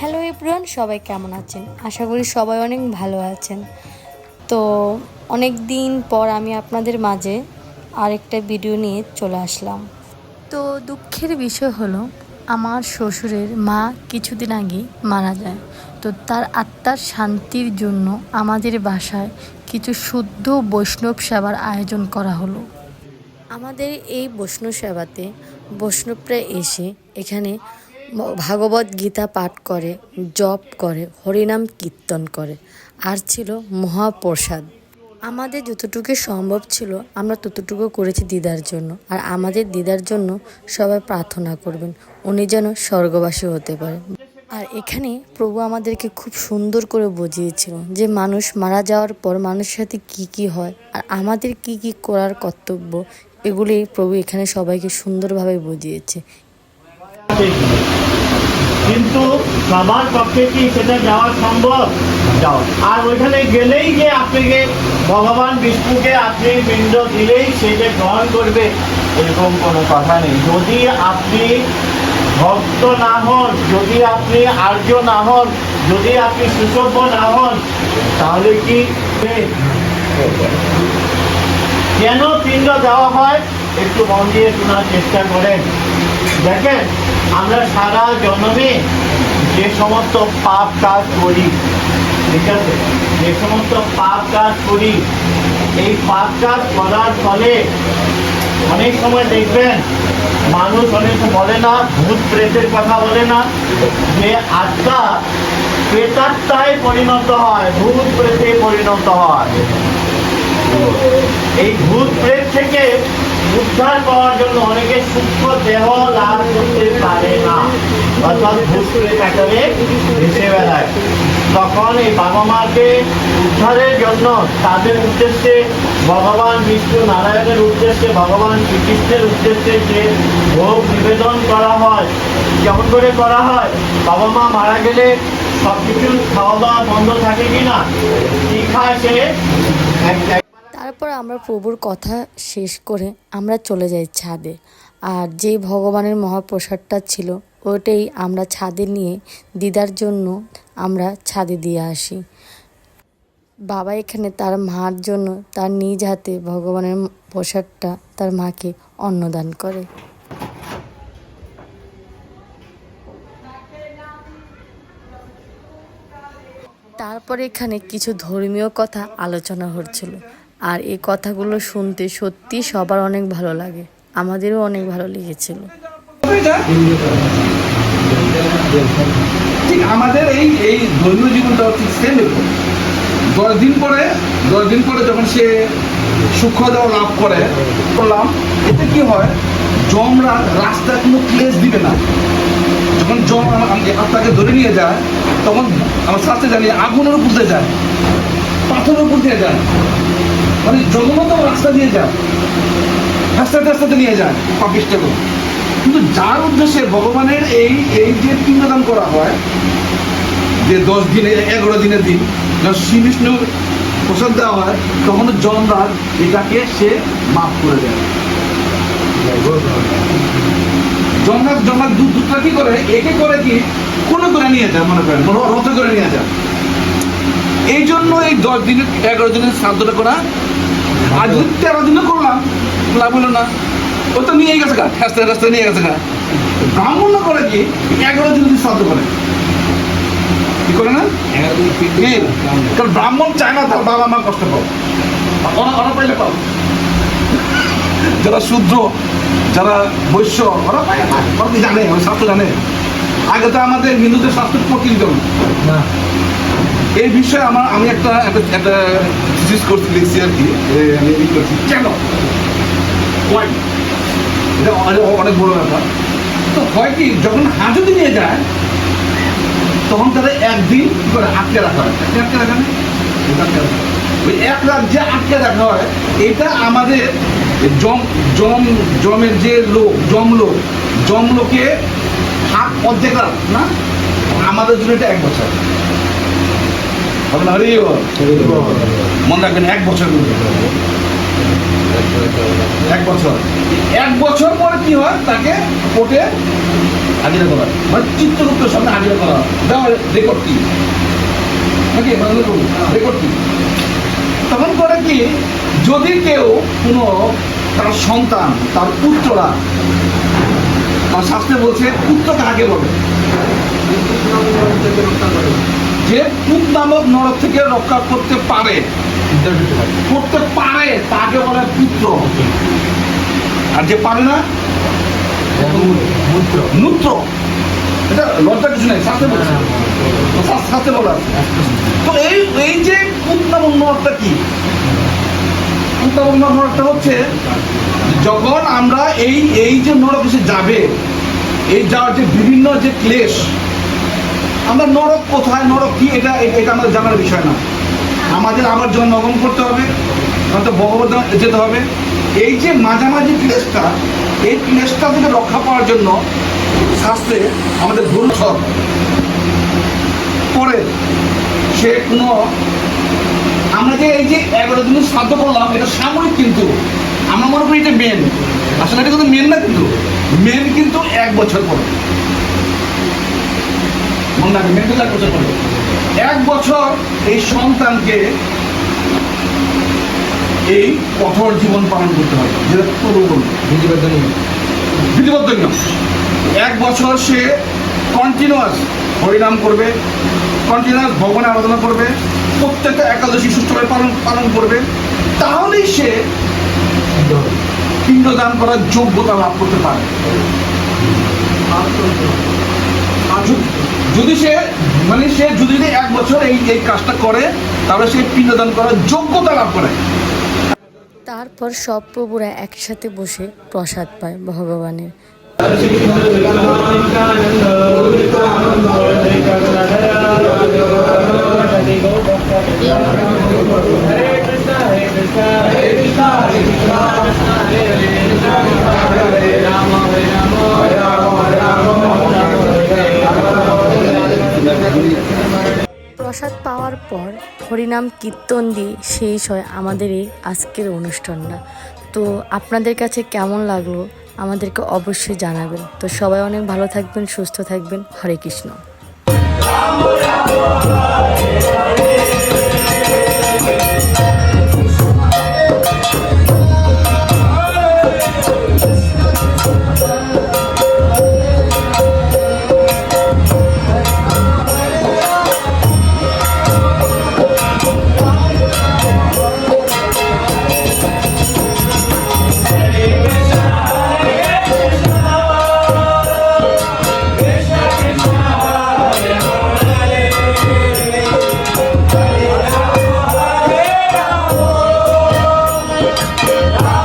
Hello everyone সবাই কেমন আছেন? আশা করি সবাই অনেক ভালো আছেন। তো অনেক দিন পর আমি আপনাদের মাঝে আরেকটা ভিডিও নিয়ে চলে আসলাম। তো দুঃখের বিষয় হলো আমার শ্বশুরের মা কিছুদিন আগে মারা যায়। তো তার আত্মার শান্তির জন্য আমাদের বাসায় কিছু শুদ্ধ বৈষ্ণব সেবার আয়োজন করা হলো। আমাদের এই বৈষ্ণব সেবাতে বৈষ্ণবরা এসে এখানে ভাগবত গীতা পাঠ করে, জপ করে, হরিনাম কীর্তন করে। আর ছিল মহাপ্রসাদ। আমাদের যতটুকু সম্ভব ছিল, আমরা ততটুকু করেছি দিদার জন্য। আর আমাদের দিদার জন্য সবাই প্রার্থনা করবেন, উনি যেন স্বর্গবাসী হতে পারে। আর এখানে প্রভু আমাদেরকে খুব সুন্দর করে বুঝিয়েছিল যে মানুষ মারা যাওয়ার পর মানুষের সাথে কি কি হয়, আর আমাদের কি কি করার কর্তব্য, এগুলি প্রভু এখানে সবাইকে সুন্দরভাবে বুঝিয়েছে। কিন্তু সবার পক্ষে কি সেটা যাওয়া সম্ভব? যাও আর ওইখানে গেলেই যে আপনাকে ভগবান বিষ্ণুকে আপনি পিণ্ড দিলেই সে যে গ্রহণ করবে, এরকম কোনো কথা নেই। যদি আপনি ভক্ত না হন, যদি আপনি আর্য না হন, যদি আপনি সুসভ্য না হন, তাহলে কি কেন পিণ্ড দেওয়া হয়? একটু মন দিয়ে শোনার চেষ্টা করেন। দেখেন আমরা সারা জন্মে যে সমস্ত পাপ কাজ করি, ঠিক আছে? যে সমস্ত পাপ কাজ করি, এই পাপ কাজ করার ফলে অনেক সময় দেখবেন, মানুষ অনেক বলে না, ভূত প্রেতের কথা বলে না, যে আত্মা প্রেতাত্মায় পরিণত হয়, ভূত প্রেতে পরিণত হয়। এই ভূত প্রেত থেকে উদ্ধার পাওয়ার জন্য অনেকে সূক্ষ্ম দেহ লাভ করতে পারে না। অর্থাৎ ভূত প্রেত ভেসে বেড়ায়। তখন এই বাবা মাকে উদ্ধারের জন্য তাদের উদ্দেশ্যে ভগবান বিষ্ণু নারায়ণের উদ্দেশ্যে, ভগবান শ্রীকৃষ্ণের উদ্দেশ্যে যে ভোগ নিবেদন করা হয়, কেমন করে করা হয়, বাবা মা মারা গেলে সব কিছু খাওয়া দাওয়া বন্ধ থাকে কিনা? কি খায় তারপর আমরা প্রভুর কথা শেষ করে আমরা চলে যাই ছাদে। আর যেই ভগবানের মহাপ্রসাদটা ছিল, ওটাই আমরা ছাদে নিয়ে দিদার জন্য আমরা ছাদে দিয়ে আসি। বাবা এখানে তার মার জন্য তার নিজ হাতে ভগবানের প্রসাদটা তার মাকে অন্নদান করে। তারপরে এখানে কিছু ধর্মীয় কথা আলোচনা হচ্ছিল। আর এই কথাগুলো শুনতে সত্যি সবার অনেক ভালো লাগে। আমাদেরও অনেক ভালো লেগেছিল। ঠিক আমাদের এই এই ধর্মীয় জীবনটা ঠিক সেম দশ দিন পরে, দশ দিন পরে যখন সে সূক্ষ্মদেহ লাভ করে করলাম এতে কি হয়? জমরা রাস্তায় কোনো প্লেস দিবে না। যখন জম আপনাকে ধরে নিয়ে যায়, তখন আমার শাস্ত্রে জানি আগুনের উপর দিয়ে যায়, পাথরের উপর দিয়ে যায়। মানে জগন্নাথ রাস্তা দিয়ে যায় রাস্তাতে রাস্তাতে নিয়ে যায় পাপিষ্ট করে কিন্তু যার উদ্দেশ্যে ভগবানের এই এই যে পিণ্ডদান করা হয়, যে দশ দিনে, এগারো দিনের দিন যখন শ্রী প্রসাদ দেওয়া হয়, তখন যমরাজ এটাকে সে মাফ করে দেয়। যমরাজ যমরাজ দুধ দুধটা কি করে? একে করে কি? কোনো করে নিয়ে যায়, মনে করেন হয় রথে করে নিয়ে যায়। এই জন্য এই দশ দিনের, এগারো দিনের শ্রাদ্ধটা করা আর যদি তেরো দিনে করলাম লাভ হলো না। ও তো নিয়ে গেছে গা রাস্তায় রাস্তায় নিয়ে গেছে গা। ব্রাহ্মণ করে কি এগারো দিন শ্রাদ্ধ করে। কি করে না? কারণ ব্রাহ্মণ চায় না তার বাবা মা কষ্ট পাও ওরা ওরা পাইলে পাও যারা শুদ্র যারা বৈশ্য ওরা পায় ওরা জানে? ওরা শাস্ত্র জানে। আগে তো আমাদের হিন্দুদের পক্ষে দিত না। এই বিষয়ে আমার, আমি একটা একটা থিসিস করতে লিখছি আর কি আমি ই করছি? কেন Why? এটা অনেক বড় ব্যাপার। তো হয় কি, যখন হাজতে নিয়ে যায়, তখন তাদের একদিন করে? আটকে রাখা হয়। আটকে রাখা হয়। ওই এক রাত যে আটকে রাখা হয়, এটা আমাদের জম জম, জমের যে লোক, জম লোক, জম লোকে হাত অর্ধেক না? আমাদের জন্য এটা এক বছর। হবে না হরি। মনে রাখবেন এক বছর। এক বছর। এক বছর পরে কি হয়? তাকে কোর্টে হাজিরা করা মানে চিত্রগুপ্তের সামনে হাজিরা করা দেওয়া রেকর্ড কি? নাকি? রেকর্ড কি? তখন করে কি, যদি কেউ কোনো তার সন্তান, তার পুত্ররা, তার শাস্ত্রে বলছে, পুত্রকে আগে বলে। যে পুত নামক নরক থেকে রক্ষা করতে পারে করতে পারে তাকে বলে পুত্র। আর যে পারে না? নূত্র। এটা লজ্জা কিছু নেই শাস্ত্রে বলছে। তো শা- বলা তো এই এই যে পুত নামক নরকটা কি? পুত নামক নরকটা হচ্ছে যখন আমরা এই এই যে নরক এসে যাবে এই যাওয়ার যে বিভিন্ন যে ক্লেশ আমরা নরক কোথায়, নরক কি, এটা এটা আমাদের জানার বিষয় না। আমাদের আবার জন্মগ্রহণ করতে হবে নয়তো ভগবত যেতে হবে। এই যে মাঝামাঝি ক্লেশটা এই ক্লেশটা থেকে রক্ষা পাওয়ার জন্য শাস্ত্রে আমাদের গুরু সব। পরে সে কোনো, আমরা যে এই যে এগারো দিন শ্রাদ্ধ করলাম, এটা সাময়িক কিন্তু, আমরা মনে করি এটা মেন আসলে এটা কিন্তু মেন না কিন্তু মেন কিন্তু এক বছর পরে। মনে রাখবেন মেন কিন্তু এক বছর এই সন্তানকে এই কঠোর জীবন পালন করতে হবে। যেটা বলল বিধিবদ্ধ নিয়ম এক বছর সে কন্টিনিউয়াস হরিনাম করবে কন্টিনিউয়াস ভগবানের আরাধনা করবে প্রত্যেকটা একাদশী সুস্থভাবে পালন পালন করবে। তাহলেই সে পিণ্ডদান করার যোগ্যতা লাভ করতে পারে। যদি- সে মানে সে যদি যদি এক বছর এই এই কাজটা করে তাহলে সে পিণ্ডদান করার যোগ্যতা লাভ করে তারপর সব প্রভুরা একসাথে বসে প্রসাদ পায় ভগবানের প্রসাদ পাওয়ার পর হরিনাম কীর্তন দিয়ে শেষ হয় আমাদের এই আজকের অনুষ্ঠানটা। তো আপনাদের কাছে কেমন লাগল আমাদেরকে অবশ্যই জানাবেন। তো সবাই অনেক ভালো থাকবেন, সুস্থ থাকবেন। হরে কৃষ্ণ। Hallelujah.